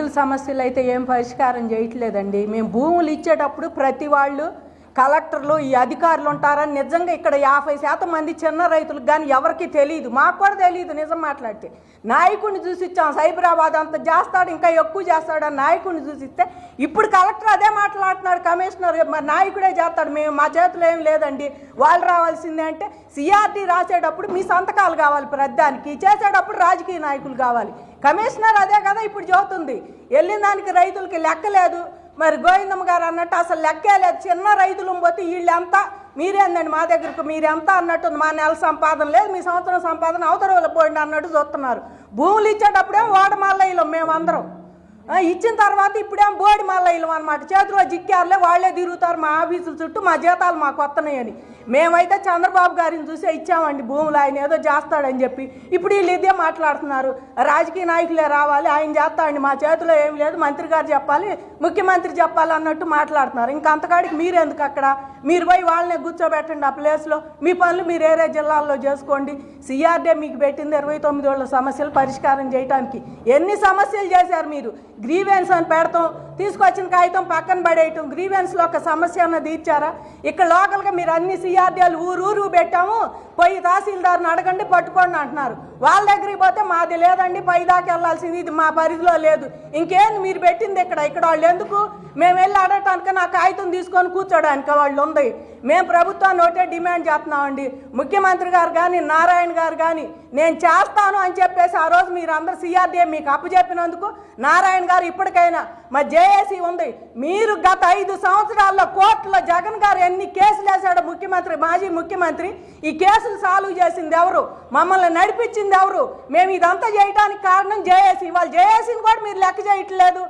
రైతుల సమస్యలు అయితే ఏం పరిష్కారం చేయట్లేదండి. మేము భూములు ఇచ్చేటప్పుడు ప్రతి వాళ్ళు కలెక్టర్లు ఈ అధికారులు ఉంటారని నిజంగా ఇక్కడ యాభై శాతం మంది చిన్న రైతులకు కానీ ఎవరికి తెలియదు మాకు కూడా తెలియదు నిజం మాట్లాడితే. నాయకుడిని చూసి ఇచ్చాం సైబరాబాద్ అంత చేస్తాడు ఇంకా ఎక్కువ చేస్తాడు నాయకుడిని చూసి ఇస్తే ఇప్పుడు కలెక్టర్ అదే మాట్లాడుతున్నాడు కమిషనర్ మరి నాయకుడే చేస్తాడు. మేము మా చేతిలో ఏం లేదండి. వాళ్ళు రావాల్సిందే అంటే సిఆర్టీ రాసేటప్పుడు మీ సంతకాలు కావాలి ప్రధానికి చేసేటప్పుడు రాజకీయ నాయకులు కావాలి. కమిషనర్ అదే కదా ఇప్పుడు చెబుతుంది. వెళ్ళిన దానికి రైతులకి లెక్క లేదు. మరి గోవిందమ్మ గారు అన్నట్టు అసలు లెక్కే లేదు. చిన్న రైతులు పోతే వీళ్ళంతా మీరేందండి మా దగ్గరకు? మీరెంత అన్నట్టు ఉంది. మా నెల సంపాదన లేదు మీ సంవత్సరం సంపాదన అవతల వాళ్ళు పోయింది అన్నట్టు చూస్తున్నారు. భూములు ఇచ్చేటప్పుడేం ఓడమాలయ్యలో మేమందరం. ఇచ్చిన తర్వాత ఇప్పుడేం బోడి మల్లయ్యలు అనమాట చేతిలో జిక్కారులే వాళ్ళే తిరుగుతారు మా ఆఫీసుల చుట్టూ మా జీతాలు మాకు వస్తున్నాయని మేమైతే చంద్రబాబు గారిని చూసే ఇచ్చామండి భూములు ఆయన ఏదో చేస్తాడని చెప్పి. ఇప్పుడు వీళ్ళు ఇదే మాట్లాడుతున్నారు. రాజకీయ నాయకులే రావాలి ఆయన చేస్తాడండి మా చేతిలో ఏం లేదు మంత్రి గారు చెప్పాలి ముఖ్యమంత్రి చెప్పాలి అన్నట్టు మాట్లాడుతున్నారు. ఇంకా అంతకాడికి మీరెందుకు అక్కడ? మీరు పోయి వాళ్ళనే కూర్చోబెట్టండి ఆ ప్లేస్లో. మీ పనులు మీరు ఏరే జిల్లాల్లో చేసుకోండి. సిఆర్డే మీకు పెట్టింది ఇరవై తొమ్మిది వాళ్ళ సమస్యలు పరిష్కారం చేయడానికి ఎన్ని సమస్యలు చేశారు మీరు? గ్రీవెన్స్ అని పెడతాం. తీసుకొచ్చిన కాగితం పక్కన పడేయటం. గ్రీవెన్స్లో ఒక సమస్య అన్నది తీర్చారా? ఇక్కడ లోకల్గా మీరు అన్ని సిఆర్డీలు ఊరు ఊరు పెట్టాము. పోయి తహసీల్దార్ని అడగండి పట్టుకోండి అంటున్నారు. వాళ్ళ దగ్గరికి పోతే మాది లేదండి పై దాకా వెళ్ళాల్సింది. ఇది మా పరిధిలో లేదు. ఇంకేం మీరు పెట్టింది ఇక్కడ? ఇక్కడ వాళ్ళు ఎందుకు? మేము వెళ్ళి అడగటానికి నా కాగితం తీసుకొని కూర్చోడానికి వాళ్ళు ఉంది. మేము ప్రభుత్వాన్ని ఒకటే డిమాండ్ చేస్తున్నామండి. ముఖ్యమంత్రి గారు కానీ నారాయణ గారు కానీ నేను చేస్తాను అని చెప్పేసి ఆ రోజు మీరు అందరు సిఆర్డీఏ మీకు అప్పచెప్పినందుకు నారాయణ గారు ఇప్పటికైనా మా జేఏసీ ఉంది. మీరు గత ఐదు సంవత్సరాల్లో కోర్టులో జగన్ గారు ఎన్ని కేసులు వేశాడో ముఖ్యమంత్రి మాజీ ముఖ్యమంత్రి ఈ కేసులు సాల్వ్ చేసింది ఎవరు? మమ్మల్ని నడిపించింది ఎవరు? మేము ఇదంతా చేయడానికి కారణం జేఏసీ. వాళ్ళు జేఏసీని కూడా మీరు లెక్క చేయట్లేదు.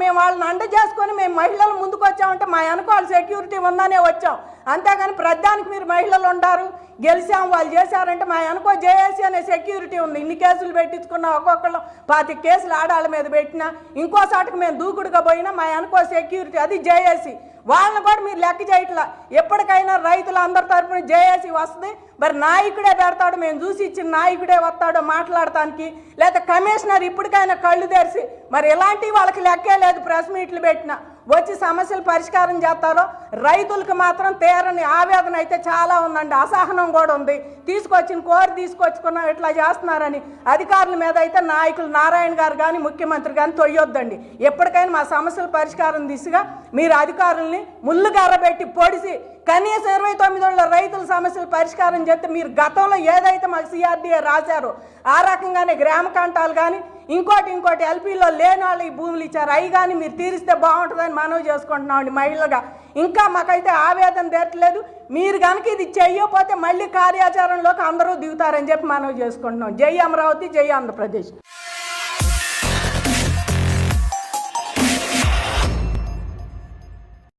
మేము వాళ్ళని అండ చేసుకొని మేము మహిళలు ముందుకు వచ్చామంటే మా వెనకాల సెక్యూరిటీ ఉందనే వచ్చాం. అంతేగాని ప్రధానికి మీరు మహిళలు ఉండారు. గెలిచాం వాళ్ళు చేశారంటే మా వెనకో జేఏసీ అనే సెక్యూరిటీ ఉంది. ఇన్ని కేసులు పెట్టించుకున్నా ఒక్కొక్కళ్ళు. పాతి కేసులు ఆడాళ్ళ మీద పెట్టినా ఇంకోసాటికి మేము దూకుడు దూకుడుగా పోయినా మా అనుకో సెక్యూరిటీ అది జేఏసీ. వాళ్ళని కూడా మీరు లెక్క చేయట్లా. ఎప్పటికైనా రైతులు అందరి తరపున జేఏసీ వస్తుంది. మరి నాయకుడే పెడతాడు మేము చూసి ఇచ్చిన నాయకుడే వస్తాడో మాట్లాడటానికి. లేదా కమిషనర్ ఇప్పటికైనా కళ్ళు తెరిచి మరి ఇలాంటివి వాళ్ళకి లెక్కే లేదు ప్రెస్ మీట్లు పెట్టినా. వచ్చి సమస్యలు పరిష్కారం చేస్తారో రైతులకు మాత్రం తీరని ఆవేదన అయితే చాలా ఉందండి. అసహనం కూడా ఉంది. తీసుకొచ్చిన కోరి తీసుకొచ్చుకున్నాం ఇట్లా చేస్తున్నారని అధికారుల మీద అయితే నాయకులు నారాయణ గారు కానీ ముఖ్యమంత్రి కానీ తొయ్యొద్దండి. ఎప్పటికైనా మా సమస్యల పరిష్కారం దిశగా మీరు అధికారుల్ని ముళ్ళు పెట్టి పొడిసి కనీసం ఇరవై తొమ్మిది రైతుల సమస్యలు పరిష్కారం చేస్తే మీరు గతంలో ఏదైతే మాకు సిఆర్డీఏ రాశారో ఆ రకంగానే గ్రామ కంటాలు కానీ ఇంకోటి ఇంకోటి ఎల్పీలో లేని వాళ్ళు ఈ భూములు ఇచ్చారు. అవి కానీ మీరు తీరిస్తే బాగుంటుందని మనవి చేసుకుంటున్నామండి మహిళగా ఇంకా మాకైతే ఆవేదన తీరట్లేదు. మీరు కనుక ఇది చెయ్యకపోతే మళ్ళీ కార్యాచరణలోకి అందరూ దిగుతారని చెప్పి మనవి చేసుకుంటున్నాం. జై అమరావతి జై ఆంధ్రప్రదేశ్.